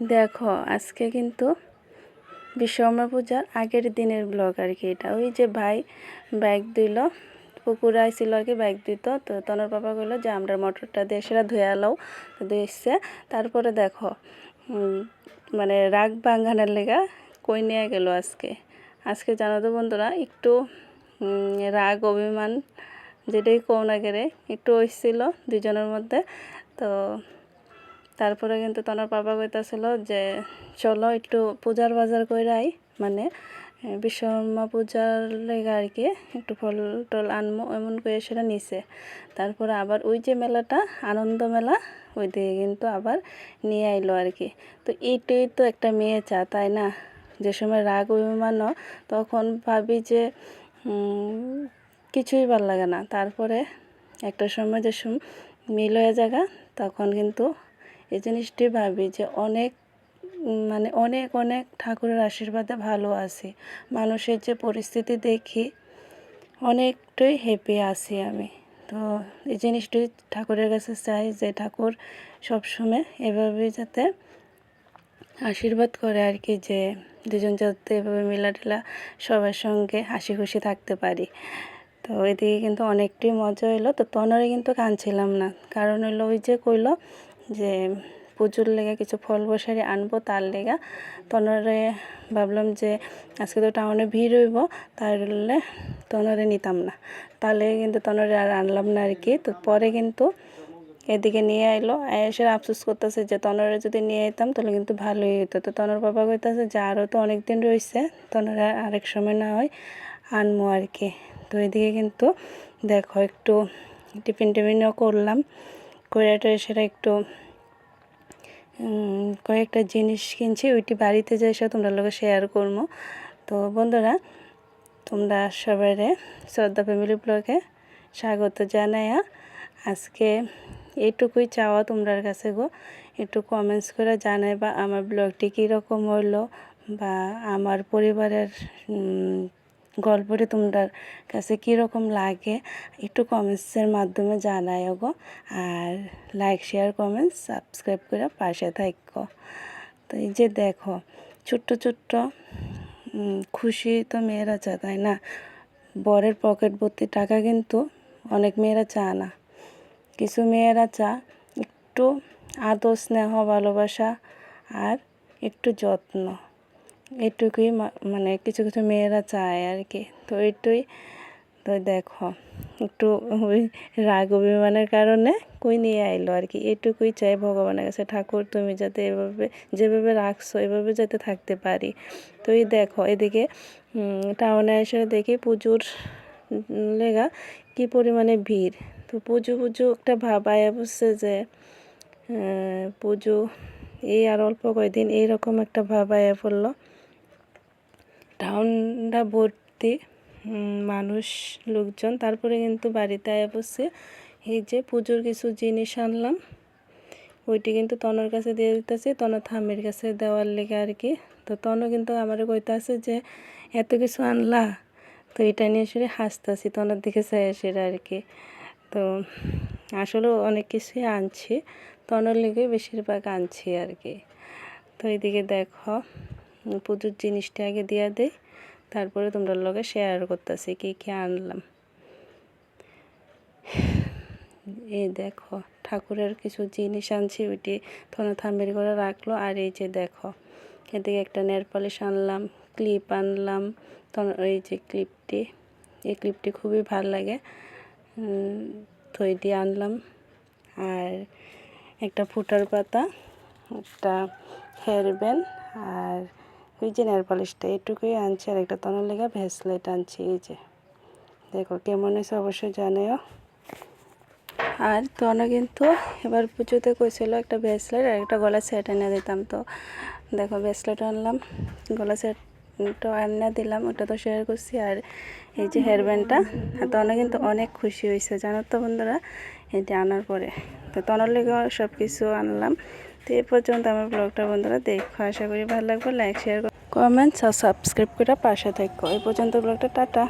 দেখো, আজকে কিন্তু বিশ্বকর্মা পূজার আগের দিনের ব্লগ আর কি এটা। ওই যে ভাই বাইক দিল, পুকুরে আইছিল আর কি বাইক দিত, তো তনর পাপা কইলো যে, আমরা মোটরটা দিয়ে সেটা ধুয়ে আলাও। তো ধুয়েছে তারপরে দেখো মানে রাগ বাঙ্গানের লেগা কই নিয়ে গেল আজকে? আজকে জানো তো বন্ধুরা, একটু রাগ, অভিমান, যেটাই কোও না একটু হয়েছিল দুজনের মধ্যে। তো তারপরে কিন্তু তনার বাবা কইতাছিল যে, চলো একটু পূজার বাজার কইরাই মানে বিশ্বকর্মা পূজার লেগে আর কি, একটু ফল টল আনমো, এমন করে সেটা নিছে। তারপরে আবার ওই যে মেলাটা, আনন্দ মেলা, ওই দিকে কিন্তু আবার নিয়ে আইলো আর কি। তো এইটাই তো একটা মেয়ে চা তাই না? যে সময় রাগ অভিমানও, তখন ভাবি যে কিছুই ভালো লাগে না। তারপরে একটা সময় যে সম- মিল হয়ে জায়গা তখন কিন্তু এই জিনিসটি ভাবি যে অনেক মানে অনেক অনেক ঠাকুরের আশীর্বাদে ভালো আছি। মানুষের যে পরিস্থিতি দেখি অনেকটাই হ্যাপি আছি আমি। তো এই জিনিসটি ঠাকুরের কাছে চাই যে ঠাকুর সবসময় এভাবে যাতে আশীর্বাদ করে আর কি, যে দুজন যাতে এভাবে মিলাটিলা সবার সঙ্গে হাসি খুশি থাকতে পারি। তো এদিকে কিন্তু অনেকটাই মজা হইল। তো তনরে কিন্তু কাঁদছিলাম না। কারণ হইল ওই যে কইলো যে পুজোর লেগে কিছু ফল বসারি আনব, তার লেগা। তনরে ভাবলাম যে আজকে তো টাউনে ভিড় হইব তাহলে তনরে নিতাম না। তাহলে কিন্তু তনরে আর আনলাম না আর কি। তো পরে কিন্তু এদিকে নিয়ে আইলো। এসে আফসোস করতেছে যে তনরে যদি নিয়ে যেতাম তাহলে কিন্তু ভালোই হতো তো তনর বাবা কইতাছে যে আরও তো অনেক দিন রয়েছে তনরে আরেক সময় না হয় আনমো আর কি। তো এদিকে কিন্তু দেখো একটু টিফিন টিফিনও করলাম। করে সেটা একটু কয়েকটা জিনিস কিনছি, ওইটি বাড়িতে যাই সে তোমরা লোকে শেয়ার করব তো বন্ধুরা, তোমরা সবাই শ্রদ্ধা ফ্যামিলি ব্লগে স্বাগত জানাইয়া, আজকে এইটুকুই চাওয়া তোমরার কাছে গো। একটু কমেন্টস করে জানাই বা আমার ব্লগটি কীরকম হইল বা আমার পরিবারের গল্পটি তোমরা কাছে কীরকম লাগে, একটু কমেন্টসের মাধ্যমে জানাইও গো। আর লাইক শেয়ার কমেন্টস সাবস্ক্রাইব করে পাশে থাকো। তো এই যে দেখো, ছোট্ট ছোট্ট খুশি তো মেয়েরা চায়, তাই না? বরের পকেট ভর্তি টাকা কিন্তু অনেক মেয়েরা চায় না। কিছু মেয়েরা চা একটু আদর, স্নেহ, ভালোবাসা আর একটু যত্ন। এটুকুই মা- মানে কিছু কিছু মেয়েরা চায় আর কি তো এইটুই। তো দেখো, একটু ওই রাগ অভিমানের কারণে কই নিয়ে আইলো আর কি এটুকুই চাই ভগবানের কাছে। ঠাকুর, তুমি যাতে এভাবে, যেভাবে রাখছো, এভাবে যাতে থাকতে পারি। তো এই দেখো, এদিকে টাউনে এসে দেখি পুজোর লেগা কি পরিমাণে ভিড়। তো পুজো পুজো একটা ভাব আয়া বসছে যে পুজো এই আর অল্প কয়দিন এইরকম একটা ভাব আয়া পড়ল। উম, মানুষ লোকজন। তারপরে কিন্তু বাড়িতে আয়া পড়ছে এই যে পুজোর কিছু জিনিস আনলাম। ওইটি কিন্তু তনর কাছে দিয়ে দিতেছি। তন থামের কাছে দেওয়ার লেগে আর কি। তো তনও কিন্তু আমার কইতাছে যে এত কিছু আনলা? তো এটা নিয়ে আসলে হাসতাছি তনর দিকে চাই সেটা আর কি। তো আসলেও অনেক কিছুই আনছি। তনর লেগে বেশিরভাগ আনছি আর কি। তো এইদিকে দেখো। পুজোর জিনিসটা আগে দিয়া দেই তারপরে তোমরা লগে শেয়ার করতেছি, কি কী আনলাম। এই দেখো, ঠাকুরের কিছু জিনিস আনছি, ওইটি থনে থামের করে রাখল, আর এই যে দেখো, এদিকে একটা নেল পলিশ আনলাম ক্লিপ আনলাম এই যে ক্লিপটি এই ক্লিপটি খুবই ভালো লাগে। তো এটি আনলাম, আর একটা ফুটার পাতা, একটা হেয়ার ব্যান্ড আর ওই যে নেল পলিশটা এটুকুই আনছি আর একটা তনের লেগা ভেসলেট আনছি, এই যে। দেখো কেমন হয়েছে অবশ্যই জানেও আর তনও কিন্তু এবার পুজোতে কইছিল একটা ব্রেসলেট আর একটা গলা সেট এনে দিতাম তো। দেখো ব্রেসলেট আনলাম গলা সেটটা এনে দিলাম, ওটা তো শেয়ার করছি আর এই যে হেয়ার ব্যান্ডটা আর তনও কিন্তু অনেক খুশি হয়েছে, জানো তো বন্ধুরা এটা আনার পরে। তো তনর লেগে সব কিছু আনলাম। তো এ পর্যন্ত আমার ব্লগটা বন্ধুরা দেখো, আশা করি ভালো লাগবে লাইক শেয়ার কমেন্টস আর সাবস্ক্রাইব করে পাশে থাকো। এই পর্যন্ত ব্লগটা, টাটা।